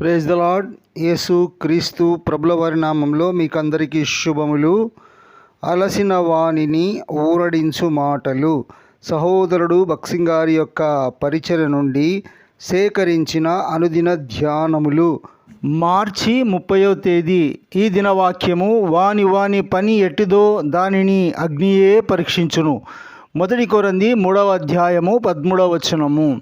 Praise the lord యేసు క్రీస్తు ప్రభుల వారి నామంలో మీకు అందరికీ శుభములు. అలసిన వాణిని ఊరడించు మాటలు. సహోదరుడు బక్సింగ్ గారి యొక్క పరిచయ నుండి సేకరించిన అనుదిన ధ్యానములు. మార్చి ముప్పయో తేదీ ఈ దినవాక్యము వాని వాని పని ఎట్టిదో దానిని అగ్నియే పరీక్షించును. మొదటి కొరంది మూడవ అధ్యాయము పదమూడవ వచనము.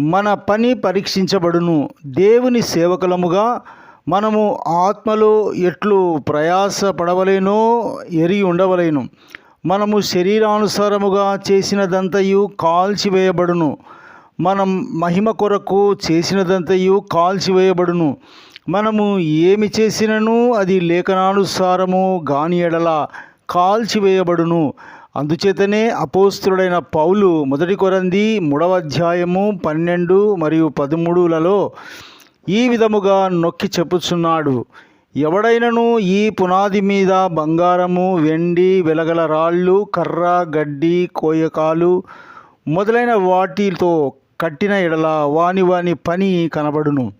మన పని పరీక్షించబడును. దేవుని సేవకులముగా మనము ఆత్మలో ఎట్లు ప్రయాస పడవలేనో ఎరిగి ఉండవలేను. మనము శరీరానుసారముగా చేసినదంతయు కాల్చివేయబడును. మనం మహిమ కొరకు చేసినదంతయు కాల్చివేయబడును. మనము ఏమి చేసినను అది లేఖనానుసారము గాని ఎడల కాల్చివేయబడును. అందుచేతనే అపోస్తుడైన పౌలు మొదటి కొరంది మూడవ అధ్యాయము పన్నెండు మరియు పదమూడులలో ఈ విధముగా నొక్కి చెప్పుచున్నాడు. ఎవడైనను ఈ పునాది మీద బంగారము వెండి వెలగల రాళ్ళు కర్ర గడ్డి కోయకాలు మొదలైన వాటితో కట్టిన ఎడల వాని వాని పని కనబడును.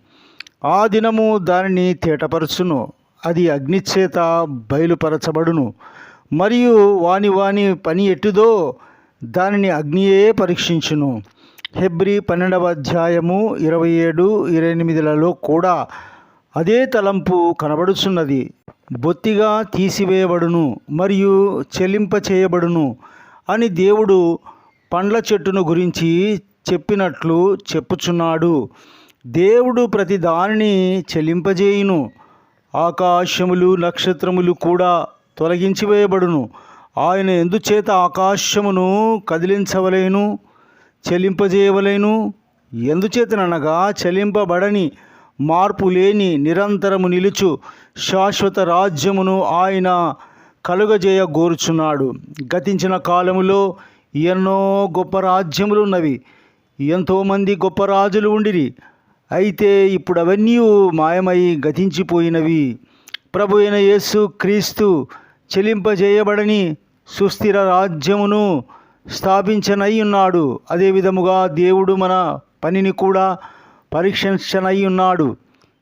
ఆ దినము దానిని తేటపరచును. అది అగ్నిచేత బయలుపరచబడును. మరియు వాని వాని పని ఎట్టుదో దానిని అగ్నియే పరీక్షించును. హెబ్రి పన్నెండవ అధ్యాయము ఇరవై ఏడు ఇరవై ఎనిమిదిలలో కూడా అదే తలంపు కనబడుచున్నది. బొత్తిగా తీసివేయబడును మరియు చెల్లింప చేయబడును అని దేవుడు పండ్ల చెట్టును గురించి చెప్పినట్లు చెప్పుచున్నాడు. దేవుడు ప్రతి దానిని చెల్లింపజేయును ఆకాశములు నక్షత్రములు కూడా తొలగించి వేయబడును ఆయన ఎందుచేత ఆకాశమును కదిలించవలేను చెల్లింపజేయవలేను ఎందుచేతనగా చెల్లింపబడని మార్పు లేని నిరంతరము నిలుచు శాశ్వత రాజ్యమును ఆయన కలుగజేయ గోరుచున్నాడు గతించిన కాలములో ఎన్నో గొప్ప రాజ్యములు ఉన్నవి ఎంతోమంది గొప్ప రాజులు ఉండిరి. అయితే ఇప్పుడు అవన్నీ మాయమై గతించిపోయినవి. ప్రభు అయిన యేసు క్రీస్తు చెలింపజేయబడని సుస్థిర రాజ్యమును స్థాపించనై ఉన్నాడు అదే విధముగా దేవుడు మన పనిని కూడా పరీక్షించనై ఉన్నాడు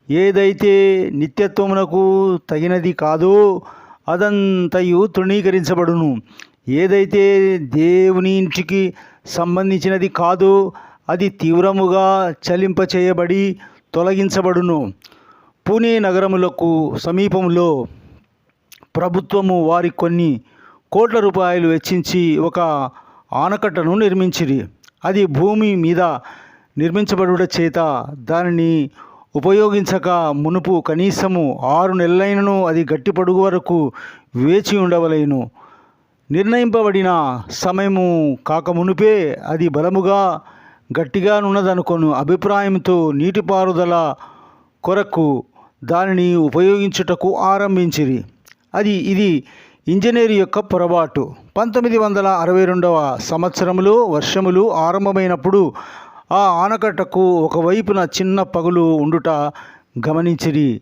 ఏదైతే నిత్యత్వమునకు తగినది కాదో అదంతయు తృణీకరించబడును. ఏదైతే దేవుని ఇంటికి సంబంధించినది కాదో అది తీవ్రముగా చలింపచేయబడి తొలగించబడును. పూణే నగరములకు సమీపంలో ప్రభుత్వము వారి కొన్ని కోట్ల రూపాయలు వెచ్చించి ఒక ఆనకట్టను నిర్మించిరి. అది భూమి మీద నిర్మించబడుట చేత దానిని ఉపయోగించక మునుపు కనీసము ఆరు నెలలైనను అది గట్టి పొడుగు వరకు వేచి ఉండవలేను. నిర్ణయింపబడిన సమయము కాక మునుపే అది బలముగా గట్టిగానున్నదనుకొను అభిప్రాయంతో నీటిపారుదల కొరకు దానిని ఉపయోగించుటకు ఆరంభించిరి. అది ఇది ఇంజనీర్ యొక్క పొరపాటు. పంతొమ్మిది వందల అరవై రెండవ సంవత్సరంలో వర్షములు ఆరంభమైనప్పుడు ఆ ఆనకట్టకు ఒకవైపున చిన్న పగులు ఉండుట గమనించిరి.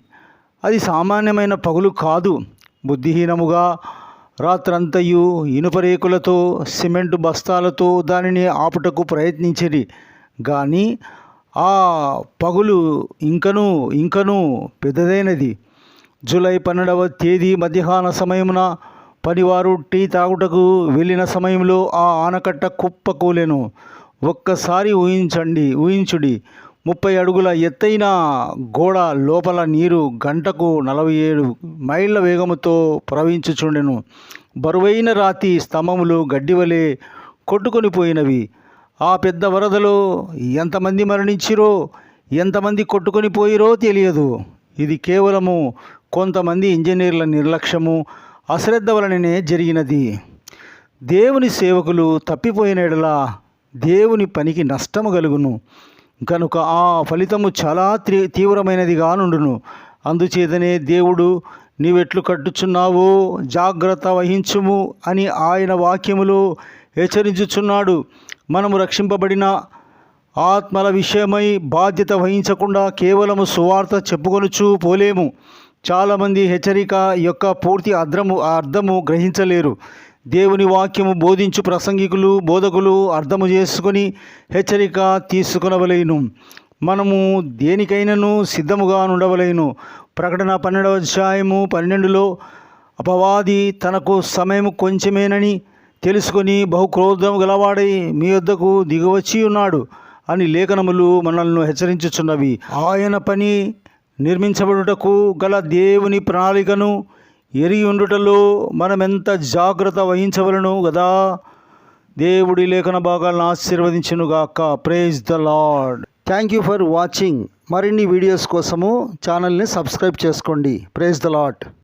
అది సామాన్యమైన పగులు కాదు. బుద్ధిహీనముగా రాత్రంతయు ఇనుపరేకులతో సిమెంట్ బస్తాలతో దానిని ఆపుటకు ప్రయత్నించిరి. కానీ ఆ పగులు ఇంకను ఇంకనూ పెద్దదైనది. జూలై పన్నెండవ తేదీ మధ్యాహ్న సమయమున పనివారు టీ తాగుటకు వెళ్ళిన సమయంలో ఆ ఆనకట్ట కుప్పకూలెను ఒక్కసారి ఊహించండి ఊహించుడి. ముప్పై అడుగుల ఎత్తైన గోడ లోపల నీరు గంటకు నలభై ఏడు మైళ్ళ వేగముతో ప్రవహించుచుండెను. బరువైన రాతి స్తంభములు గడ్డివలే కొట్టుకొని పోయినవి. ఆ పెద్ద వరదలో ఎంతమంది మరణించిరో ఎంతమంది కొట్టుకొని పోయిరో తెలియదు. ఇది కేవలము కొంతమంది ఇంజనీర్ల నిర్లక్ష్యము అశ్రద్ధ వలననే జరిగినది. దేవుని సేవకులు తప్పిపోయిన ఎడలా దేవుని పనికి నష్టము కలుగును. కనుక ఆ ఫలితము చాలా తీ తీవ్రమైనదిగా నుండును. అందుచేతనే దేవుడు నీవెట్లు కట్టుచున్నావో జాగ్రత్త వహించుము అని ఆయన వాక్యములో హెచ్చరించుచున్నాడు. మనము రక్షింపబడిన ఆత్మల విషయమై బాధ్యత వహించకుండా కేవలము సువార్త చెప్పుకొనుచు పోలేము. చాలామంది హెచ్చరిక యొక్క పూర్తి అర్థము అర్థము గ్రహించలేరు. దేవుని వాక్యము బోధించు ప్రసంగికులు బోధకులు అర్థము చేసుకొని హెచ్చరిక తీసుకునవలేను. మనము దేనికైనాను సిద్ధముగా ఉండవలేను ప్రకటన పన్నెండవ అధ్యాయము పన్నెండులో అపవాది తనకు సమయం కొంచెమేనని తెలుసుకొని బహుక్రోధం గలవాడై మీ వద్దకు దిగవచ్చి ఉన్నాడు అని లేఖనములు మనల్ని హెచ్చరించుచున్నవి. ఆయన పని నిర్మించబడుటకు గల దేవుని ప్రణాళికను ఎరిగి ఉండుటలో మనం ఎంత జాగ్రత్త వహించవలను కదా దేవుడి లేఖన భాగాలను ఆశీర్వదించునుగాక. Praise the lord thank you for watching మరిన్ని వీడియోస్ కోసము ఛానల్ని సబ్స్క్రైబ్ చేసుకోండి. Praise the lord